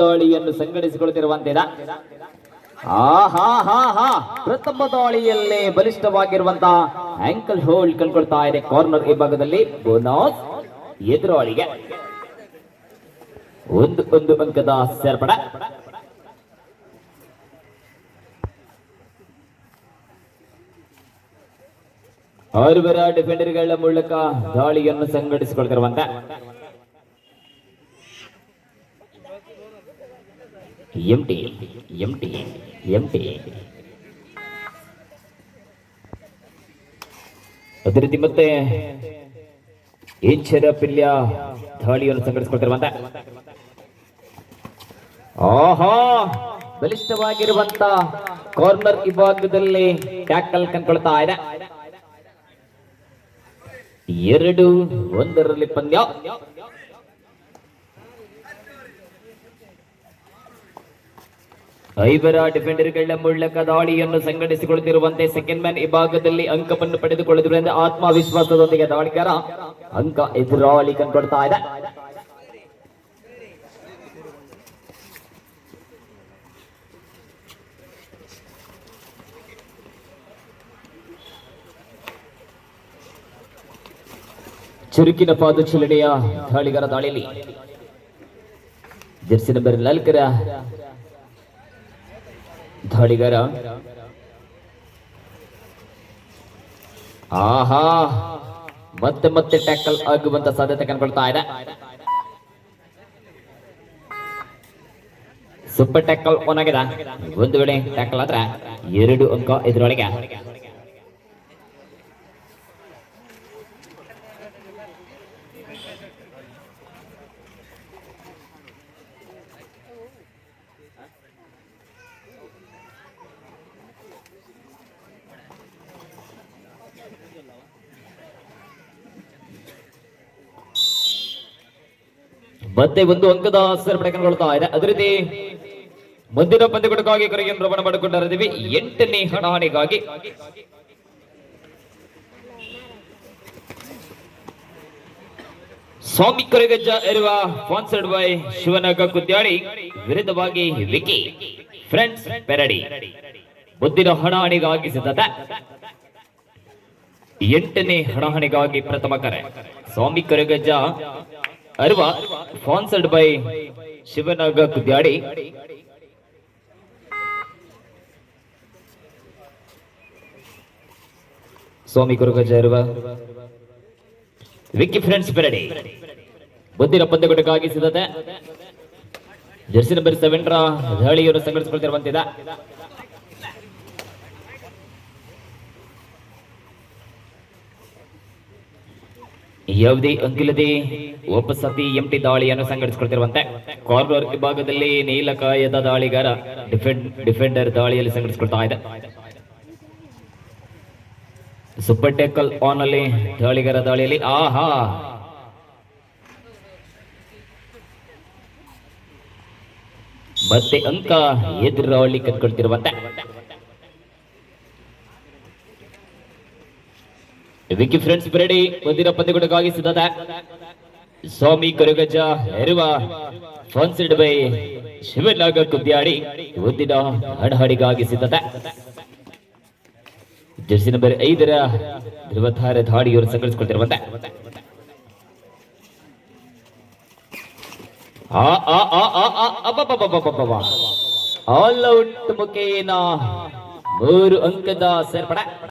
ದಾಳಿಯನ್ನು ಸಂಘಟಿಸಿಕೊಳ್ಳುತ್ತಿರುವಂತಿದ. ಆಹಾ ಹಾ ಹಾ ಪ್ರಥಮ ದಾಳಿಯಲ್ಲೇ ಬಲಿಷ್ಠವಾಗಿರುವಂತಹ ಆಂಕಲ್ ಹೋಲ್ಡ್ ಕಂಡುಕೊಳ್ತಾ ಇದೆ ಕಾರ್ನರ್ ವಿಭಾಗದಲ್ಲಿ ಬೋನಸ್ ಎದುರಾಳಿಗೆ. ಒಂದು ಒಂದು ಅಂಕದ ಸೇರ್ಪಡೆ. ಆರುವರ ಡಿಫೆಂಡರ್ಗಳ ಮೂಲಕ ದಾಳಿಯನ್ನು ಸಂಘಟಿಸಿಕೊಳ್ತಿರುವಂತ. ಎಂಟಿ ಎಂಟಿ ಎಂಟಿ. ಅದೇ ರೀತಿ ಮತ್ತೆ ಇಂಚರ ಪಿಲ್ಯ ದಾಳಿಯನ್ನು ಸಂಘಟಿಸಿಕೊಳ್ತಿರುವಂತ. ಆಹಾ, ಬಲಿಷ್ಠವಾಗಿರುವಂತ ಕಾರ್ನರ್ ವಿಭಾಗದಲ್ಲಿ ಟ್ಯಾಕಲ್ ಕಂಡ್ಕೊಳ್ತಾ ಇದೆ. ಎರಡು, ಒಂದರಲ್ಲಿ ಪಂದ್ಯ. ಐವರ ಡಿಫೆಂಡರ್ಗಳ ಮೂಲಕ ದಾಳಿಯನ್ನು ಸಂಘಟಿಸಿಕೊಳ್ಳುತ್ತಿರುವಂತೆ ಸೆಕೆಂಡ್ ಮ್ಯಾನ್ ವಿಭಾಗದಲ್ಲಿ ಅಂಕವನ್ನು ಪಡೆದುಕೊಳ್ಳುತ್ತಿರುವಂತೆ ಆತ್ಮವಿಶ್ವಾಸದೊಂದಿಗೆ ದಾಳಿಗಾರ ಅಂಕ ಎದುರಾಳಿ ಕಂಡುಕೊಳ್ತಾ ಇದೆ. ಚುರುಕಿನ ಪಾದಚಲನೆಯ ದಾಳಿಗಾರ ದಾಳಿಯಲ್ಲಿ. ಜೆರ್ಸಿ ನಂಬರ್ ನಾಲ್ಕರ ದಾಳಿಗಾರ ಆಹಾ, ಮತ್ತೆ ಮತ್ತೆ ಟ್ಯಾಕಲ್ ಆಗುವಂತ ಸಾಧ್ಯತೆ ಕಂಡುಕೊಳ್ತಾ ಇದೆ. ಸೂಪರ್ ಟ್ಯಾಕಲ್ ಒನ್ ಆಗಿದೆ ಒಂದು ವೇಳೆ ಟ್ಯಾಕಲ್ ಆದ್ರೆ ಎರಡು ಅಂಕ ಎದುರೊಳಗೆ. ಮತ್ತೆ ಒಂದು ಅಂಕದ ಆಸರ ಕಂಡುಕೊಳ್ತಾ ಇದೆ. ಅದೇ ರೀತಿ ಮುಂದಿನ ಪಂದ್ಯಗಳಿಗಾಗಿ ಕರೆಗೆ ರಮಣ ಮಾಡಿಕೊಂಡಿದ್ದೀವಿ ಎಂಟನೇ ಹಣಾಣಿಗಾಗಿ ಸ್ವಾಮಿ ಕೊರಗಜ್ಜ ಇರುವ ಸ್ಪಾನ್ಸರ್ಡ್ ಬೈ ಶಿವನಗ ಕುದ್ಯಾಡಿ ವಿರುದ್ಧವಾಗಿ ವಿಕಿ, ಫ್ರೆಂಡ್ಸ್ ಪೆರಡಿ. ಮುಂದಿನ ಹಣಾಣಿಗಾಗಿ ಸಿದ್ಧತೆ. ಎಂಟನೇ ಹಣಾಹಣಿಗಾಗಿ ಪ್ರಥಮ ಕರೆ. Swami Koragajja Aruva sponsored by Shivanaga Kudyadi. Swami Kurugaja Ariva. Vicky friends ಬೆರಡಿ ಬಂದಿರ ಪಂದ್ಯಗಳಿಗಾಗಿ ಸಿದ್ಧತೆ. ಜರ್ಸಿ ನಂಬರ್ ಸೆವೆನ್ ರ ದಾಳಿಯನ್ನು ಸಂಘಟಿಸಿಕೊಳ್ತಿರುವಂತಿದೆ. ಯಾವುದೇ ಅಂಕಿಲ್ಲದೆ ಒಬ್ಬ ಸತಿ ಎಂಟಿ ದಾಳಿಯನ್ನು ಸಂಘಟಿಸಿಕೊಳ್ತಿರುವಂತೆ ಕಾರ್ನರ್ ವಿಭಾಗದಲ್ಲಿ ನೀಲಕಾಯದ ದಾಳಿಗಾರ ಡಿಫೆಂಡ್ ಡಿಫೆಂಡರ್ ದಾಳಿಯಲ್ಲಿ ಸಂಘಟಿಸಿಕೊಳ್ತಾ ಇದೆ. ಸೂಪರ್ ಟೆಕಲ್ ಆನ್ ಅಲ್ಲಿ ದಾಳಿಗಾರ ದಾಳಿಯಲ್ಲಿ, ಆಹಾ! ಮತ್ತೆ ಅಂಕ ಎದುರಾಳಿ ಕಟ್ಕೊಳ್ತಿರುವಂತೆ. ವಿಕ್ಕಿ ಫ್ರೆಂಡ್ಸ್ ಬರಡಿ, ಮುಂದಿನ ಪಂದ್ಯಗಳಿಗಾಗಿ ಸಿದ್ಧತೆ ಸ್ವಾಮಿ ಕರುಗಜ್ಜ, ಹೆರುವ ಫನ್ಸಿಡ್ ಬೈ ಶಿವನಾಗ ಕುದ್ಯಾಡಿ ಮುಂದಿನ ಹಣಹಾಡಿಗಾಗಿ ಸಿದ್ಧತೆ. ಜರ್ಸಿ ನಂಬರ್ ಐದರ ಧ್ರುವಧಾರ ಧಾಡಿಯವರು ಇವರು ಆ ಆ ಆ ಆ ಆ. ಆಲ್ ಔಟ್ ಮುಖೇನ ಮೂರು ಅಂಕದ ಸೇರ್ಪಡೆ.